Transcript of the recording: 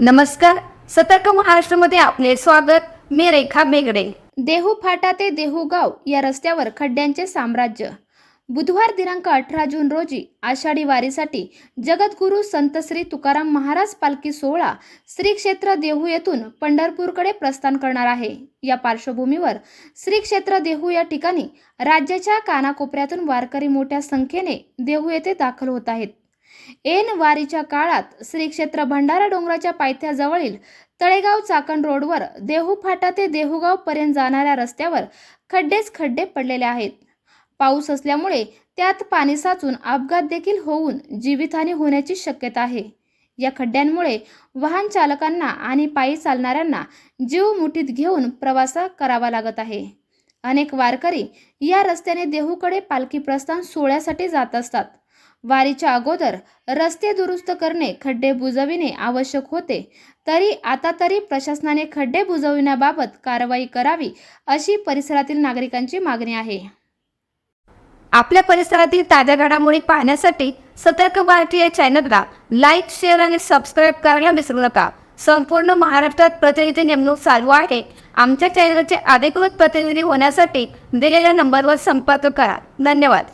नमस्कार सतर्क महाराष्ट्रामध्ये आपले स्वागत. मी रेखा बेगडे. देहू फाटा ते देहूगाव या रस्त्यावर खड्ड्यांचे साम्राज्य. बुधवार दिनांक अठरा जून रोजी आषाढी वारीसाठी जगद्गुरू संत श्री तुकाराम महाराज पालखी सोहळा श्री क्षेत्र देहू येथून पंढरपूरकडे प्रस्थान करणार आहे. या पार्श्वभूमीवर श्री क्षेत्र देहू या ठिकाणी राज्याच्या कानाकोपऱ्यातून वारकरी मोठ्या संख्येने देहू येथे दाखल होत आहेत. ऐन वारीच्या काळात श्री क्षेत्र भंडारा डोंगराच्या पायथ्याजवळील तळेगाव चाकण रोडवर देहू फाटा ते देहूगाव पर्यंत जाणाऱ्या रस्त्यावर खड्डेच खड्डे पडलेले आहेत. पाऊस असल्यामुळे त्यात पाणी साचून अपघात देखील होऊन जीवितहानी होण्याची शक्यता आहे. या खड्ड्यांमुळे वाहन चालकांना आणि पायी चालणाऱ्यांना जीव मुठीत घेऊन प्रवास करावा लागत आहे. अनेक वारकरी या रस्त्याने देहूकडे पालखी प्रस्थान सोहळ्यासाठी जात असतात. वारीच्या अगोदर रस्ते दुरुस्त करणे खड्डे बुजविणे आवश्यक होते. तरी आता तरी प्रशासनाने खड्डे बुजविण्याबाबत कारवाई करावी अशी परिसरातील नागरिकांची मागणी आहे. आपल्या परिसरातील ताज्या घडामोडी पाहण्यासाठी सतर्क भारती या चॅनलला लाईक शेअर आणि सबस्क्राईब करायला विसरू नका. संपूर्ण महाराष्ट्रात प्रतिनिधी नेमणूक चालू आहे. आमच्या चॅनलचे अधिकृत प्रतिनिधी होण्यासाठी दिलेल्या नंबरवर संपर्क करा. धन्यवाद.